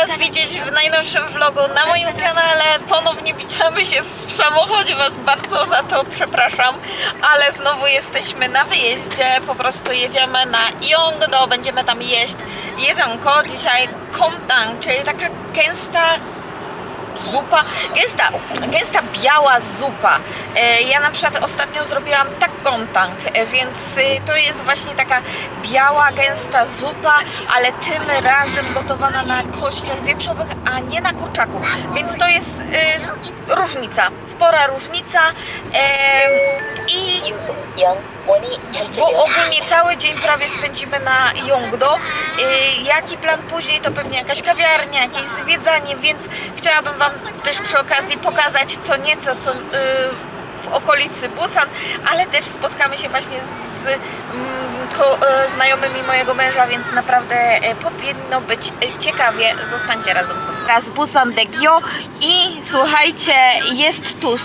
Was widzieć w najnowszym vlogu na moim kanale. Ponownie witamy się w samochodzie. Was bardzo za to przepraszam, ale znowu jesteśmy na wyjeździe. Po prostu jedziemy na Yongdo, będziemy tam jeść jedzonko. Dzisiaj komtang, czyli taka gęsta zupa, gęsta, gęsta biała zupa. E, Ja na przykład ostatnio zrobiłam tak gomtang, e, więc e, to jest właśnie taka biała, gęsta zupa, ale tym razem gotowana na kościach wieprzowych, a nie na kurczaku. Więc to jest różnica, spora różnica. I bo ogólnie cały dzień prawie spędzimy na Yongdo. Y, Jaki plan później, to pewnie jakaś kawiarnia, jakieś zwiedzanie, więc chciałabym Wam też przy okazji pokazać co nieco, co y, w okolicy Busan, ale też spotkamy się właśnie z mm, y, znajomymi mojego męża, więc naprawdę y, powinno być ciekawie. Zostańcie razem ze mną. Teraz Busan Degyo i słuchajcie, jest tu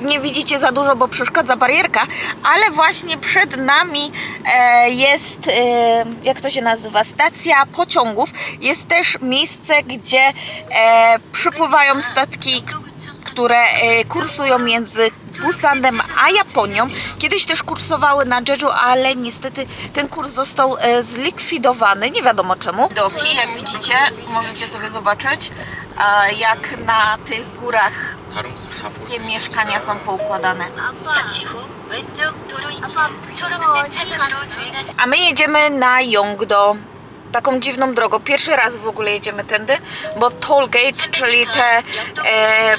nie widzicie za dużo, bo przeszkadza barierka, ale właśnie przed nami e, jest, e, jak to się nazywa, stacja pociągów. Jest też miejsce, gdzie e, przypływają statki, które e, kursują między Busanem a Japonią. Kiedyś też kursowały na Jeju, ale niestety ten kurs został e, zlikwidowany, nie wiadomo czemu. Doki, jak widzicie, możecie sobie zobaczyć, jak na tych górach wszystkie mieszkania są poukładane. A my jedziemy na Yongdo taką dziwną drogą. Pierwszy raz w ogóle jedziemy tędy, bo tollgate, czyli te e,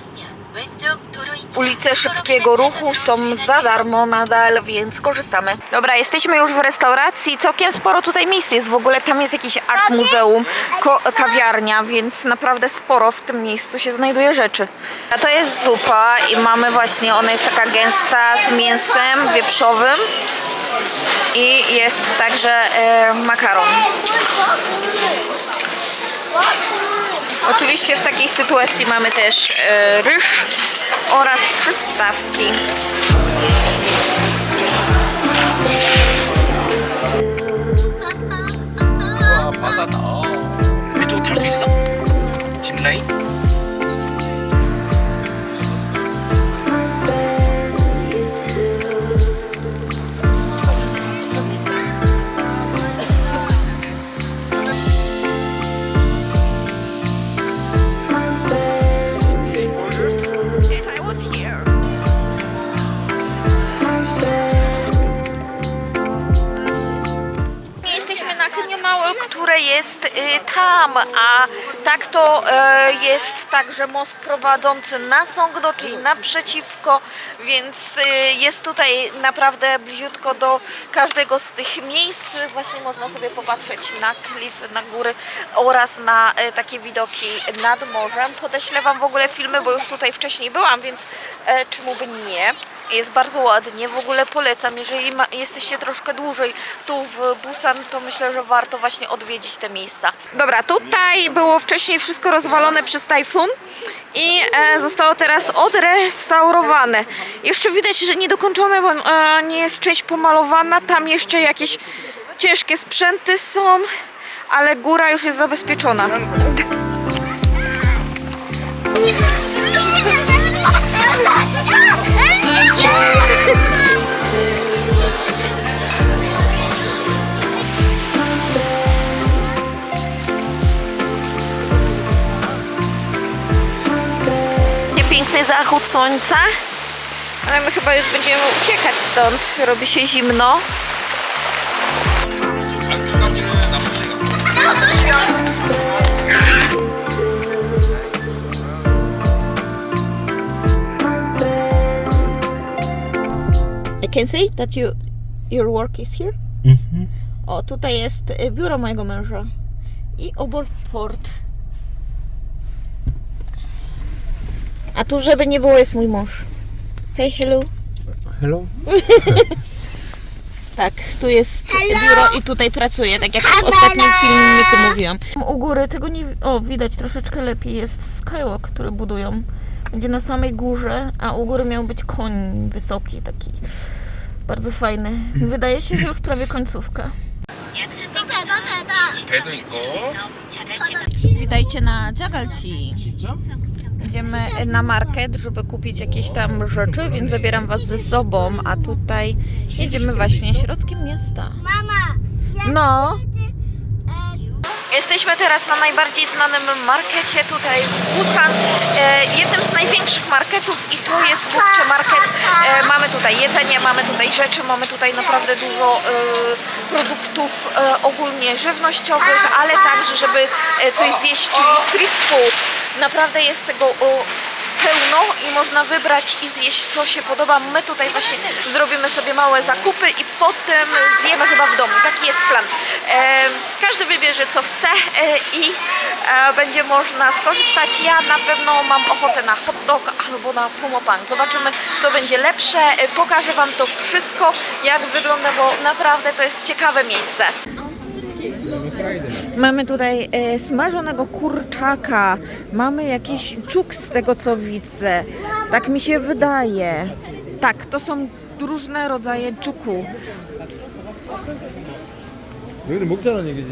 ulice szybkiego ruchu są za darmo nadal, więc korzystamy. Dobra, jesteśmy już w restauracji. Całkiem sporo tutaj miejsc jest. W ogóle tam jest jakieś art muzeum, kawiarnia, więc naprawdę sporo w tym miejscu się znajduje rzeczy. A to jest zupa i mamy właśnie, ona jest taka gęsta z mięsem wieprzowym i jest także e, makaron. Oczywiście w takiej sytuacji mamy też e, ryż oraz przystawki. 와 바다다 이쪽 탈 수 있어? 짚라인? tak to y, jest także most prowadzący na Songdo, czyli naprzeciwko, więc y, jest tutaj naprawdę bliziutko do każdego z tych miejsc. Właśnie można sobie popatrzeć na klify, na góry oraz na y, takie widoki nad morzem. Podeślę Wam w ogóle filmy, bo już tutaj wcześniej byłam, więc e, czemu by nie. Jest bardzo ładnie, w ogóle polecam. Jeżeli ma, jesteście troszkę dłużej tu w Busan, to myślę, że warto właśnie odwiedzić te miejsca. Dobra, tutaj było wcześniej wszystko rozwalone przez tajfun i e, zostało teraz odrestaurowane. Jeszcze widać, że niedokończone, bo e, nie jest część pomalowana. Tam jeszcze jakieś ciężkie sprzęty są, ale góra już jest zabezpieczona. zachód słońca. Ale my chyba już będziemy uciekać stąd. Robi się zimno. I can see that you, your work is here. Mhm. O, tutaj jest y, biuro mojego męża i obok port. A tu, żeby nie było, jest mój mąż. Say hello. Hello? Tak, tu jest biuro i tutaj pracuję, tak jak w ostatnim filmiku mówiłam. U góry tego nie... O, widać troszeczkę lepiej. Jest skywalk, który budują. Będzie na samej górze, a u góry miał być koń wysoki, taki bardzo fajny. Wydaje się, że już prawie końcówka. 배도 있고. Witajcie na Jagalci. Idziemy na market, żeby kupić jakieś tam rzeczy, więc zabieram Was ze sobą, a tutaj jedziemy właśnie środkiem miasta. Mama, No. Jesteśmy teraz na najbardziej znanym markecie tutaj w Busan, e, jednym z największych marketów i to jest Bukcze Market. E, mamy tutaj jedzenie, mamy tutaj rzeczy, mamy tutaj naprawdę dużo e, produktów ogólnie żywnościowych, ale także, żeby coś zjeść, czyli street food. Naprawdę jest tego pełno i można wybrać i zjeść co się podoba. My tutaj właśnie zrobimy sobie małe zakupy i potem zjemy chyba w domu. Taki jest plan. E, każdy wybierze co chce e, i e, będzie można skorzystać. Ja na pewno mam ochotę na hot dog albo na pumopang. Zobaczymy co będzie lepsze. Pokażę Wam to wszystko jak wygląda, bo naprawdę to jest ciekawe miejsce. Mamy tutaj e, smażonego kurczaka, mamy jakiś czuk z tego co widzę. Tak mi się wydaje. Tak, to są różne rodzaje czuku. 여기는 먹자는 얘기지.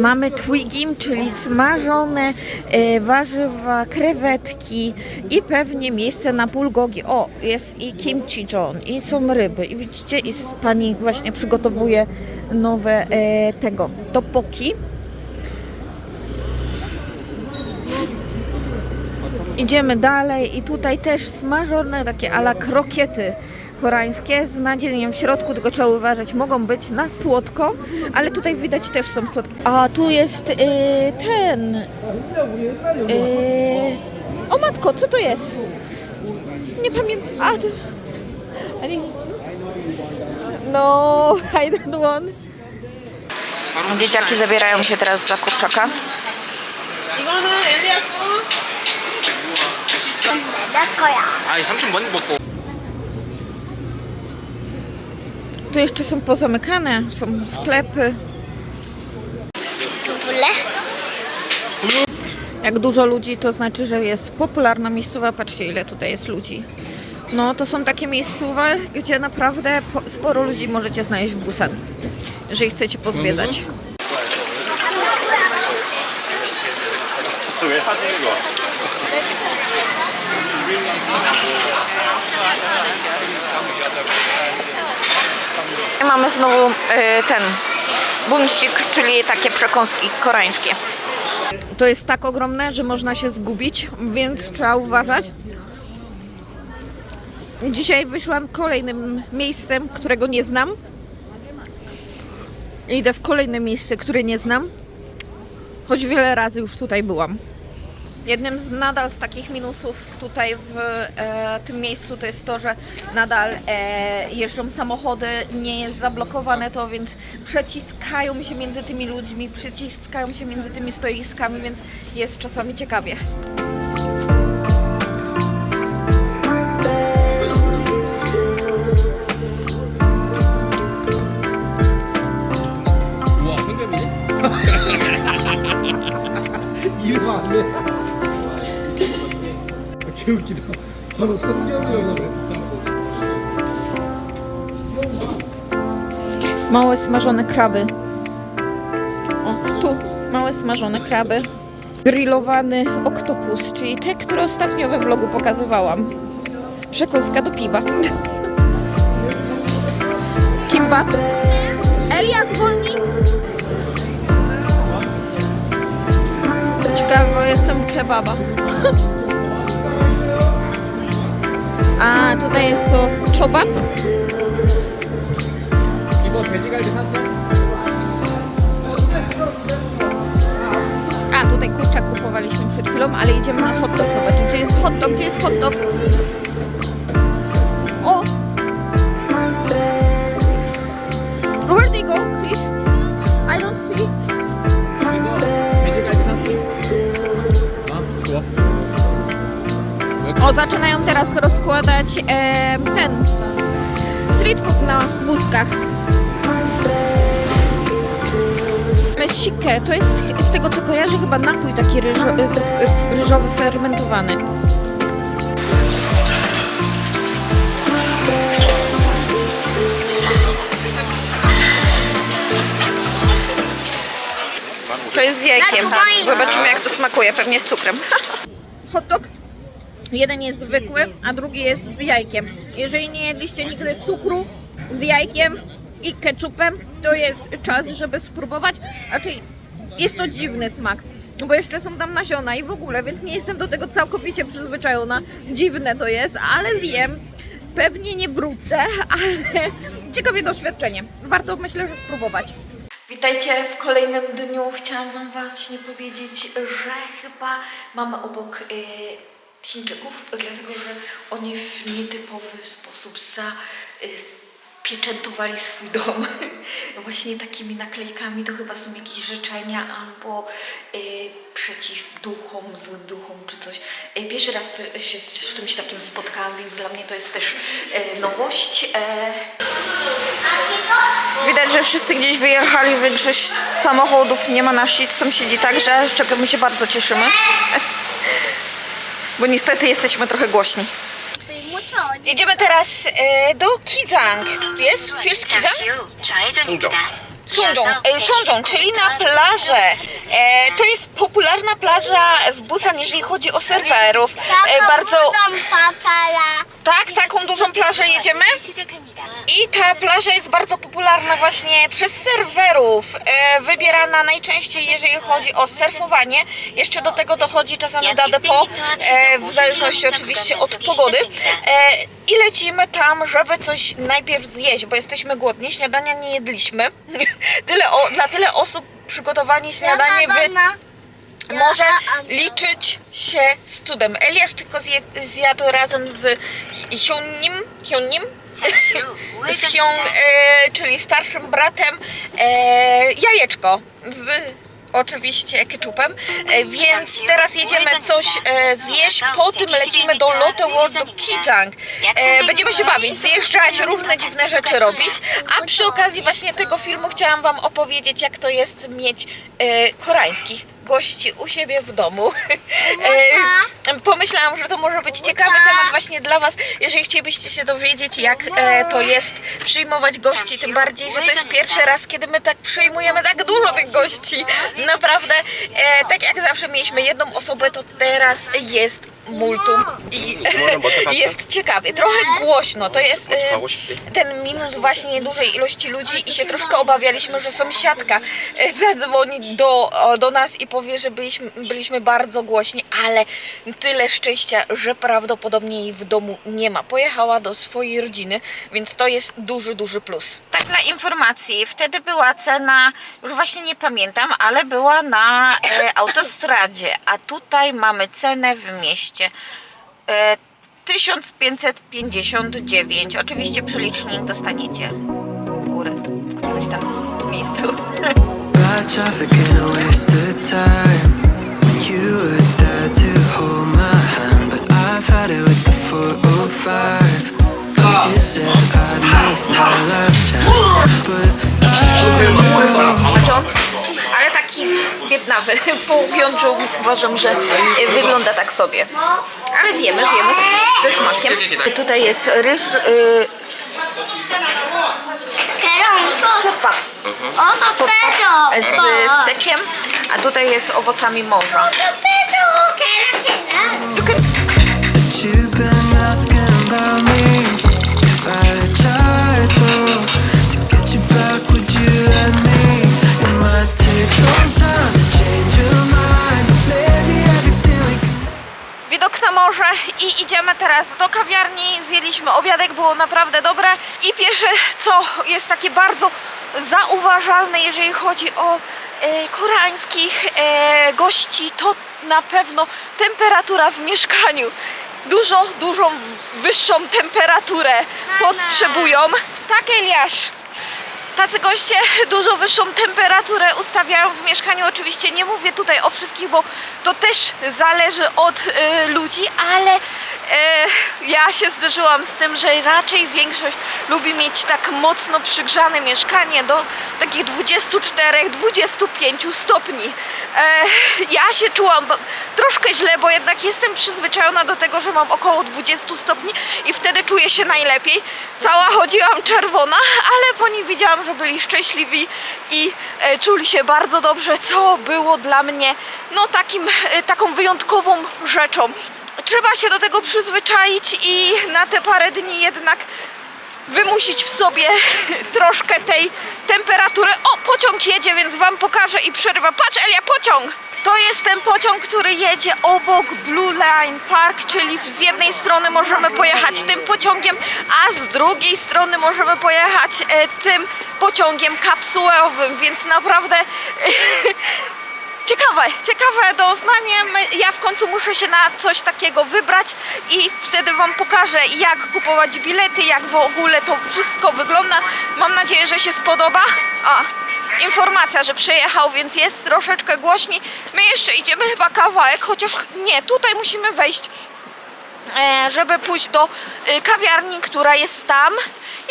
Mamy twigim, czyli smażone e, warzywa, krewetki i pewnie miejsce na bulgogi. O, jest i kimchi john, i są ryby. I widzicie, i pani właśnie przygotowuje nowe e, tego topoki. Idziemy dalej i tutaj też smażone takie ala krokiety koreańskie z nadzieniem w środku, tylko trzeba uważać, mogą być na słodko, ale tutaj widać też są słodkie. A tu jest y, ten. Y, o matko, co to jest? Nie pamiętam. A to. ani- No, I don't want. Dzieciaki zabierają się teraz za kurczaka. 내 거야. 아니 삼촌 먼저 먹고. Tu jeszcze są pozamykane, są sklepy. Jak dużo ludzi, to znaczy, że jest popularna miejscowa. Patrzcie, ile tutaj jest ludzi. No, to są takie miejscowe, gdzie naprawdę po- sporo ludzi możecie znaleźć w Busan, jeżeli chcecie pozwiedzać. Mamy znowu e, ten bunsik, czyli takie przekąski koreańskie. To jest tak ogromne, że można się zgubić, więc trzeba uważać. Dzisiaj wyszłam kolejnym miejscem, którego nie znam. Idę w kolejne miejsce, które nie znam, choć wiele razy już tutaj byłam. Jednym z nadal z takich minusów tutaj w e, tym miejscu to jest to, że nadal e, jeżdżą samochody, nie jest zablokowane to, więc przeciskają się między tymi ludźmi, przeciskają się między tymi stoiskami, więc jest czasami ciekawie. Wow, 你妈的！ 개웃기다. 바로 성대모네. 그래. Małe smażone kraby. O, tu małe smażone kraby. Grillowany oktopus, czyli te, które ostatnio we vlogu pokazywałam. Przekąska do piwa. Kimbap. Elia, zwolnij! Ciekawa jestem kebaba. A tutaj jest to czobab. 이거 돼지갈비 샀어? A, tutaj kurczak kupowaliśmy przed chwilą, ale idziemy na hot dog zobaczyć. Gdzie jest hot dog? Gdzie jest hot dog? O! Where they go, Chris? I don't see. 이거 teraz rozkładać e, ten street food na wózkach. Sikę, to jest z tego co kojarzę chyba napój taki ryżo, e, ryżowy, fermentowany. To jest z jajkiem. Zobaczymy jak to smakuje, pewnie z cukrem. Hot dog? Jeden jest zwykły, a drugi jest z jajkiem. Jeżeli nie jedliście nigdy cukru z jajkiem i ketchupem, to jest czas, żeby spróbować. Raczej jest to dziwny smak. Bo jeszcze są tam nasiona i w ogóle, więc nie jestem do tego całkowicie przyzwyczajona. Dziwne to jest, ale zjem. Pewnie nie wrócę, ale ciekawe doświadczenie. Warto myślę, że spróbować. Witajcie w kolejnym dniu. Chciałam Wam właśnie powiedzieć, że chyba mamy obok y, Chińczyków, dlatego że oni w nietypowy sposób zapieczętowali swój dom. Właśnie takimi naklejkami to chyba są jakieś życzenia albo y, przeciw duchom, złym duchom czy coś. Y, pierwszy raz się z czymś takim spotkałam, więc dla mnie to jest też y, nowość. E, Widać, że wszyscy gdzieś wyjechali, większość samochodów nie ma nasi sąsiedzi także, z czego my się bardzo cieszymy. Bo niestety jesteśmy trochę głośni. Jedziemy teraz e, do Kizang. Jest? First Kizang? 잠시 후 좌회전입니다. Sążą, e, Sążą, czyli na plażę. E, to jest popularna plaża w Busan, jeżeli chodzi o serwerów. E, bardzo tak, taką dużą plażę jedziemy. I ta plaża jest bardzo popularna właśnie przez serwerów, e, wybierana najczęściej, jeżeli chodzi o surfowanie. Jeszcze do tego dochodzi czasami dadepo, e, w zależności oczywiście od pogody. E, i lecimy tam, żeby coś najpierw zjeść, bo jesteśmy głodni, śniadania nie jedliśmy. Tyle o, dla tyle osób przygotowanie śniadanie wy może liczyć się z cudem. Eliasz tylko zje, zjadł razem z Hyunim, Hyunim z Hyun, e, czyli starszym bratem, e, jajeczko z oczywiście ketchupem, e, więc teraz jedziemy coś e, zjeść, po tym lecimy do Lotte World do Kijang. E, będziemy się bawić, zjeżdżać, różne dziwne rzeczy robić, a przy okazji właśnie tego filmu chciałam Wam opowiedzieć, jak to jest mieć koreańskich gości u siebie w domu. E, pomyślałam, że to może być ciekawy temat właśnie dla Was, jeżeli chcielibyście się dowiedzieć, jak e, to jest przyjmować gości, tym bardziej, że to jest pierwszy raz, kiedy my tak przyjmujemy tak dużo tych gości. Naprawdę, e, tak jak zawsze mieliśmy jedną osobę, to teraz jest multum i jest ciekawie. Trochę głośno, to jest e, ten minus właśnie dużej ilości ludzi i się troszkę obawialiśmy, że sąsiadka e, zadzwoni do, o, do nas i powie, że byliśmy, byliśmy bardzo głośni, ale tyle szczęścia, że prawdopodobnie jej w domu nie ma. Pojechała do swojej rodziny, więc to jest duży, duży plus. Tak dla informacji, wtedy była cena, już właśnie nie pamiętam, ale była na e, autostradzie, a tutaj mamy cenę w mieście. E, 1559. Oczywiście przelicznik dostaniecie u góry, w którymś tam miejscu. Bad traffic ain't a waste of time. When you were there to hold my hand, but I've had it with the 405. Cause you said I'd miss my last chance, but Znaczy on, taki biednawy. Po upiączu uważam, że wygląda tak sobie. Ale zjemy, zjemy z- ze smakiem. Tutaj jest ryż y, z sotpap. Sotpap z stekiem, a tutaj jest owocami morza. Morze i idziemy teraz do kawiarni. Zjedliśmy obiadek, było naprawdę dobre. I pierwsze, co jest takie bardzo zauważalne, jeżeli chodzi o e, koreańskich e, gości, to na pewno temperatura w mieszkaniu. Dużo, dużą wyższą temperaturę potrzebują. Tak, Eliasz? Tacy goście dużo wyższą temperaturę ustawiają w mieszkaniu. Oczywiście nie mówię tutaj o wszystkich, bo to też zależy od y, ludzi, ale ja się zderzyłam z tym, że raczej większość lubi mieć tak mocno przygrzane mieszkanie do takich 24-25 stopni. E, ja się czułam troszkę źle, bo jednak jestem przyzwyczajona do tego, że mam około 20 stopni i wtedy czuję się najlepiej. Cała chodziłam czerwona, ale po nich widziałam, że byli szczęśliwi i e, czuli się bardzo dobrze, co było dla mnie no takim, e, taką wyjątkową rzeczą. Trzeba się do tego przyzwyczaić i na te parę dni jednak wymusić w sobie troszkę tej temperatury. O, pociąg jedzie, więc wam pokażę i przerywa. Patrz, Elia, pociąg! To jest ten pociąg, który jedzie obok Blue Line Park, czyli z jednej strony możemy pojechać tym pociągiem, a z drugiej strony możemy pojechać e, tym pociągiem kapsułowym, więc naprawdę Ciekawe, ciekawe doznanie. Ja w końcu muszę się na coś takiego wybrać i wtedy Wam pokażę, jak kupować bilety, jak w ogóle to wszystko wygląda. Mam nadzieję, że się spodoba. A, informacja, że przyjechał, więc jest troszeczkę głośniej. My jeszcze idziemy chyba kawałek, chociaż nie, tutaj musimy wejść żeby pójść do e, kawiarni, która jest tam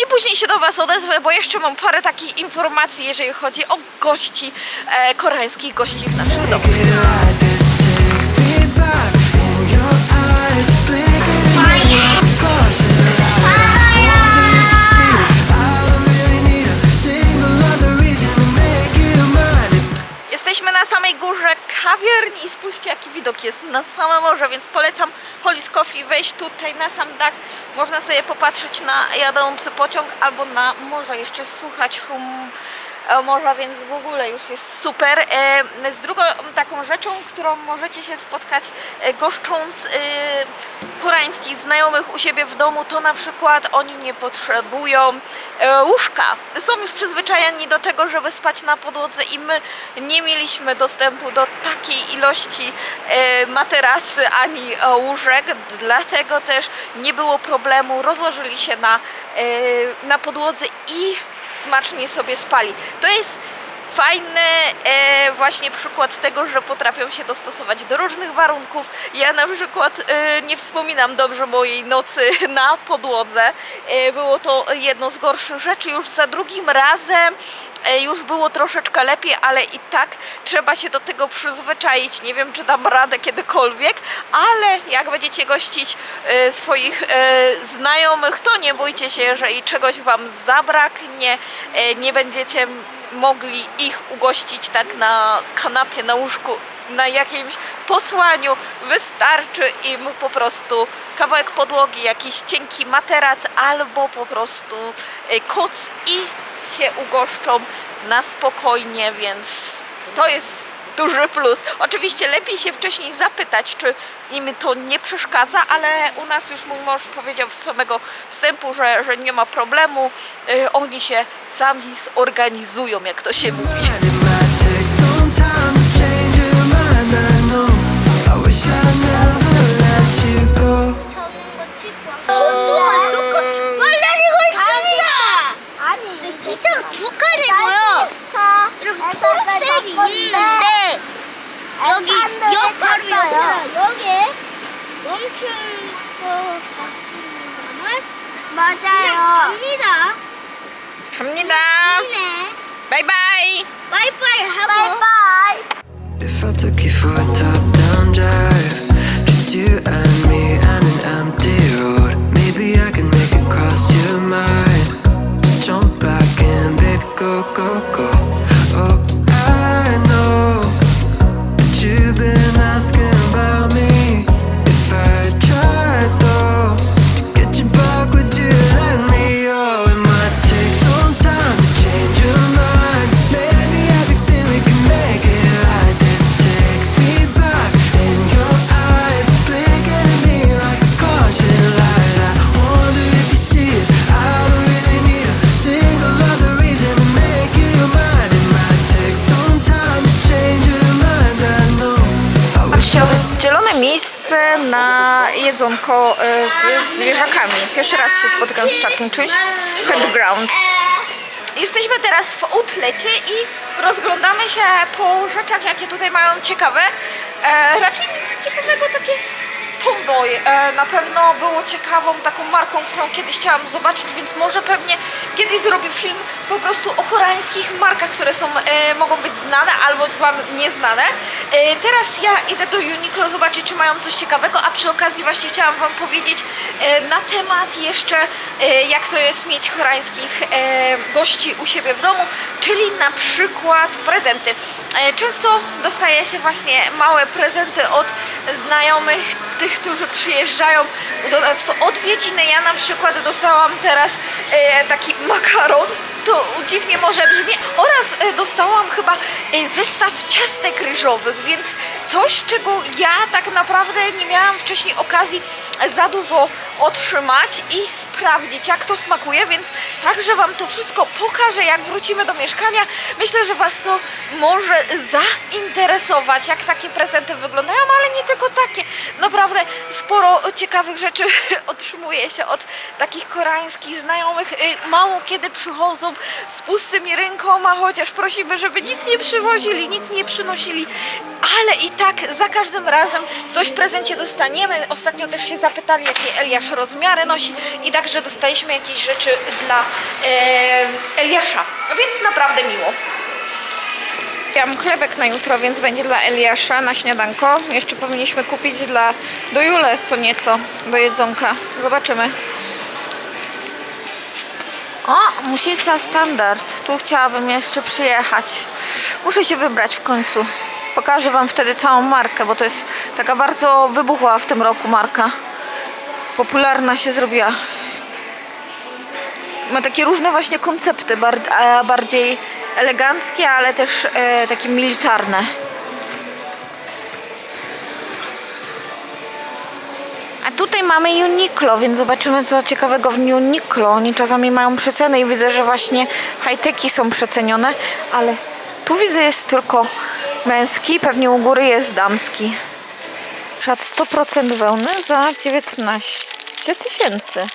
i później się do Was odezwę, bo jeszcze mam parę takich informacji, jeżeli chodzi o gości, e, koreańskich gości w naszych domach. Jesteśmy na samej górze kawiarni i spójrzcie jaki widok jest na same morze, więc polecam Hollis Coffee wejść tutaj na sam dach. Można sobie popatrzeć na jadący pociąg albo na morze, jeszcze słuchać szum morza, więc w ogóle już jest super. E, Z drugą taką rzeczą, którą możecie się spotkać e, goszcząc e, koreańskich znajomych u siebie w domu, to na przykład oni nie potrzebują e, łóżka. Są już przyzwyczajeni do tego, żeby spać na podłodze i my nie mieliśmy dostępu do takiej ilości e, materacy ani e, łóżek, dlatego też nie było problemu, rozłożyli się na, e, na podłodze i smacznie sobie spali. To jest fajny e, właśnie przykład tego, że potrafią się dostosować do różnych warunków. Ja na przykład e, nie wspominam dobrze mojej nocy na podłodze. E, było to jedno z gorszych rzeczy. Już za drugim razem e, już było troszeczkę lepiej, ale i tak trzeba się do tego przyzwyczaić. Nie wiem, czy dam radę kiedykolwiek, ale jak będziecie gościć e, swoich e, znajomych, to nie bójcie się, jeżeli czegoś Wam zabraknie, nie będziecie mogli ich ugościć tak na kanapie, na łóżku, na jakimś posłaniu. Wystarczy im po prostu kawałek podłogi, jakiś cienki materac albo po prostu e, koc i się ugoszczą na spokojnie, więc to jest duży plus. Oczywiście lepiej się wcześniej zapytać, czy im to nie przeszkadza, ale u nas już mój mąż powiedział z samego wstępu, że, że nie ma problemu. Y, oni się sami zorganizują, jak to się mówi. 맞아요 갑니다 갑니다. 이네 바이바이. 빠이빠이 하고 바이바이 If I took you for a top-down drive, się spotykam z takim czymś. Campground. Jesteśmy teraz w outlecie i rozglądamy się po rzeczach, jakie tutaj mają ciekawe. E, raczej nic ciekawego, takie Tomboy e, na pewno było ciekawą taką marką, którą kiedyś chciałam zobaczyć, więc może pewnie kiedyś zrobię film po prostu o koreańskich markach, które są, e, mogą być znane albo Wam nieznane. E, teraz ja idę do Uniqlo zobaczyć, czy mają coś ciekawego, a przy okazji właśnie chciałam Wam powiedzieć e, na temat jeszcze, e, jak to jest mieć koreańskich e, gości u siebie w domu, czyli na przykład prezenty. E, często dostaje się właśnie małe prezenty od znajomych, tych, którzy przyjeżdżają do nas w odwiedziny. Ja na przykład dostałam teraz e, taki makaron, to dziwnie może brzmi, oraz e, dostałam chyba e, zestaw ciastek ryżowych, więc coś, czego ja tak naprawdę nie miałam wcześniej okazji za dużo otrzymać i sprawdzić, jak to smakuje, więc także Wam to wszystko pokażę, jak wrócimy do mieszkania. Myślę, że Was to może zainteresować, jak takie prezenty wyglądają, ale nie tylko takie. Naprawdę sporo ciekawych rzeczy otrzymuje się od takich koreańskich znajomych. Y, Mało kiedy przychodzą z pustymi rękoma, chociaż prosimy, żeby nic nie przywozili, nic nie przynosili, ale i tak za każdym razem coś w prezencie dostaniemy. Ostatnio też się zapytali, jakie Eliasz rozmiary nosi i także dostaliśmy jakieś rzeczy dla e, Eliasza, więc naprawdę miło. Ja mam chlebek na jutro, więc będzie dla Eliasza na śniadanko. Jeszcze powinniśmy kupić dla do Jule co nieco do jedzonka. Zobaczymy. O, Musisa Standard. Tu chciałabym jeszcze przyjechać. Muszę się wybrać w końcu. Pokażę Wam wtedy całą markę, bo to jest taka bardzo wybuchła w tym roku marka. Popularna się zrobiła. Ma takie różne właśnie koncepty, bardziej eleganckie, ale też e, takie militarne. Tutaj mamy Uniqlo, więc zobaczymy co ciekawego w Uniqlo. Oni czasami mają przeceny i widzę, że właśnie high-techy są przecenione, ale tu widzę jest tylko męski, pewnie u góry jest damski. Przed 100% wełny za 19 tysięcy.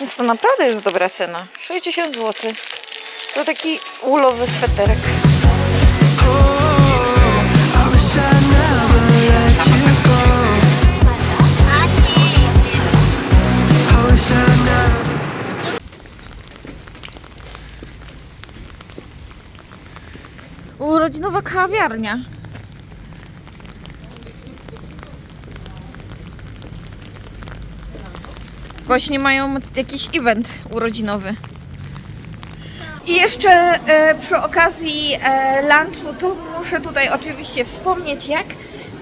Więc to naprawdę jest dobra cena. 60 zł. To taki ulowy sweterek. Urodzinowa kawiarnia. Właśnie mają jakiś event urodzinowy. I jeszcze e, przy okazji e, lunchu, to muszę tutaj oczywiście wspomnieć, jak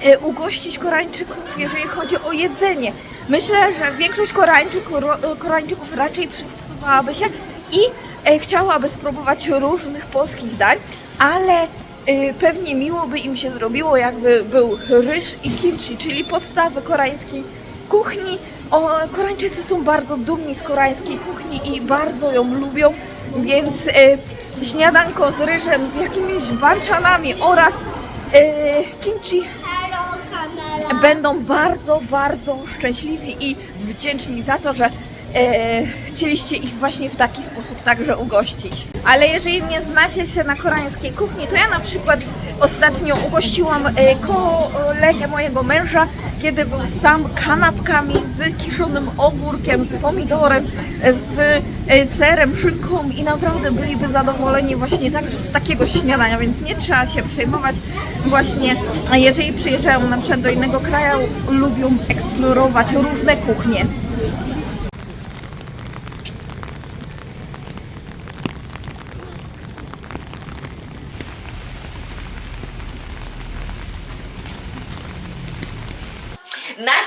e, ugościć Koreańczyków, jeżeli chodzi o jedzenie. Myślę, że większość Koreańczyków, ro- Koreańczyków raczej przystosowałaby się i e, chciałaby spróbować różnych polskich dań, ale e, pewnie miło by im się zrobiło, jakby był ryż i kimchi, czyli podstawy koreańskiej kuchni. O, Koreańczycy są bardzo dumni z koreańskiej kuchni i bardzo ją lubią, więc e, śniadanko z ryżem, z jakimiś banchanami oraz e, kimchi będą bardzo, bardzo szczęśliwi i wdzięczni za to, że e, chcieliście ich właśnie w taki sposób także ugościć. Ale jeżeli nie znacie się na koreańskiej kuchni, to ja na przykład ostatnio ugościłam e, kolegę mojego męża, kiedy był sam kanapkami z kiszonym ogórkiem, z pomidorem, z e, serem, szynką i naprawdę byliby zadowoleni właśnie także z takiego śniadania, więc nie trzeba się przejmować właśnie, jeżeli przyjeżdżają na przykład do innego kraju, lubią eksplorować różne kuchnie.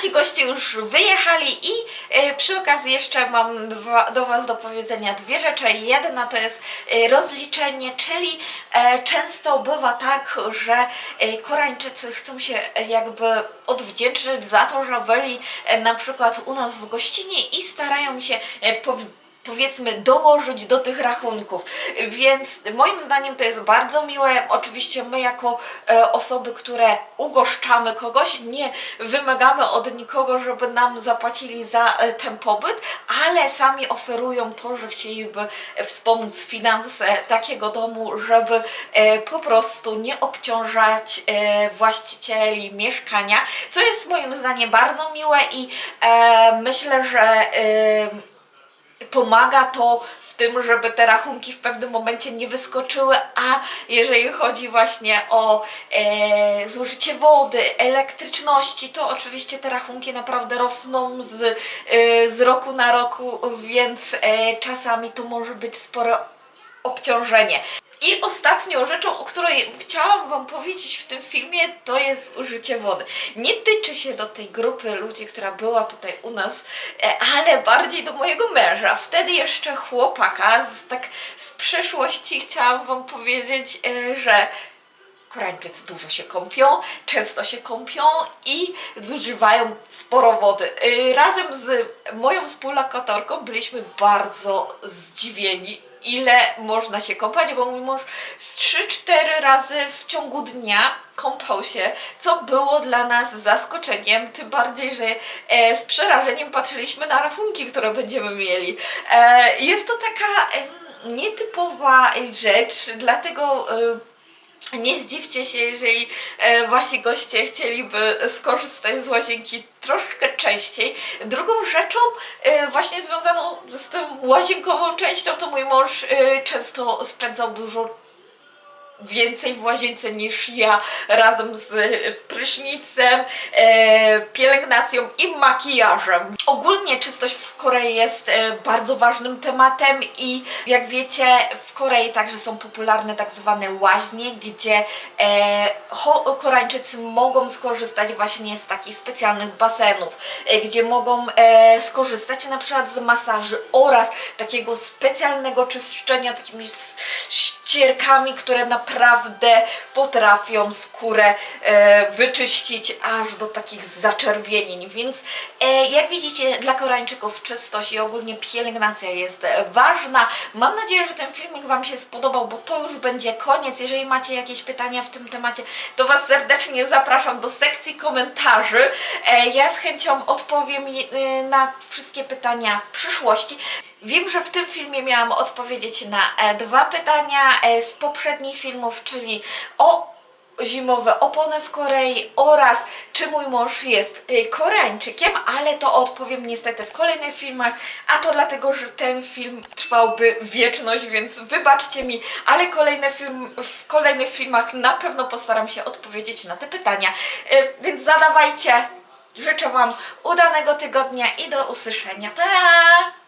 Nasi goście już wyjechali i e, przy okazji jeszcze mam do Was do powiedzenia dwie rzeczy. Jedna to jest e, rozliczenie, czyli e, często bywa tak, że Koreańczycy chcą się jakby odwdzięczyć za to, że byli na przykład u nas w gościnie i starają się po, powiedzmy dołożyć do tych rachunków. Więc moim zdaniem to jest bardzo miłe. Oczywiście my jako e, osoby, które ugoszczamy kogoś, nie wymagamy od nikogo, żeby nam zapłacili za e, ten pobyt, ale sami oferują to, że chcieliby wspomóc finanse takiego domu, żeby e, po prostu nie obciążać właścicieli mieszkania, co jest moim zdaniem bardzo miłe i myślę, że pomaga to w tym, żeby te rachunki w pewnym momencie nie wyskoczyły, a jeżeli chodzi właśnie o e, zużycie wody, elektryczności, to oczywiście te rachunki naprawdę rosną z, e, z roku na roku, więc e, czasami to może być spore obciążenie. I ostatnią rzeczą, o której chciałam Wam powiedzieć w tym filmie, to jest użycie wody. Nie tyczy się do tej grupy ludzi, która była tutaj u nas, e, ale bardziej do mojego męża. Wtedy jeszcze chłopaka, z, tak z przeszłości chciałam Wam powiedzieć, e, że Koreańczycy dużo się kąpią, często się kąpią i zużywają sporo wody. Yy, Razem z moją współlokatorką byliśmy bardzo zdziwieni, ile można się kąpać, bo mój mąż z 3-4 razy w ciągu dnia kąpał się, co było dla nas zaskoczeniem, tym bardziej, że e, z przerażeniem patrzyliśmy na rachunki, które będziemy mieli. E, jest to taka em, nietypowa rzecz, dlatego e, nie zdziwcie się, jeżeli e, wasi goście chcieliby skorzystać z łazienki troszkę częściej. Drugą rzeczą e, właśnie związaną z tą łazienkową częścią, to mój mąż e, często spędzał dużo więcej w łazience niż ja razem z prysznicem, e, pielęgnacją i makijażem. Ogólnie czystość w Korei jest e, bardzo ważnym tematem i jak wiecie w Korei także są popularne tak zwane łaźnie, gdzie e, Koreańczycy mogą skorzystać właśnie z takich specjalnych basenów, e, gdzie mogą e, skorzystać na przykład z masaży oraz takiego specjalnego czyszczenia takimi ścierkami, które naprawdę potrafią skórę e, wyczyścić aż do takich zaczerwienień. Więc e, jak widzicie, dla Koreańczyków czystość i ogólnie pielęgnacja jest ważna. Mam nadzieję, że ten filmik Wam się spodobał, bo to już będzie koniec. Jeżeli macie jakieś pytania w tym temacie, to Was serdecznie zapraszam do sekcji komentarzy. E, ja z chęcią odpowiem e, na wszystkie pytania w przyszłości. Wiem, że w tym filmie miałam odpowiedzieć na e, dwa pytania e, z poprzednich filmów, czyli o zimowe opony w Korei oraz czy mój mąż jest y, Koreańczykiem, ale to odpowiem niestety w kolejnych filmach, a to dlatego, że ten film trwałby wieczność, więc wybaczcie mi, ale film, w kolejnych filmach na pewno postaram się odpowiedzieć na te pytania, więc zadawajcie. Życzę Wam udanego tygodnia i do usłyszenia. Pa!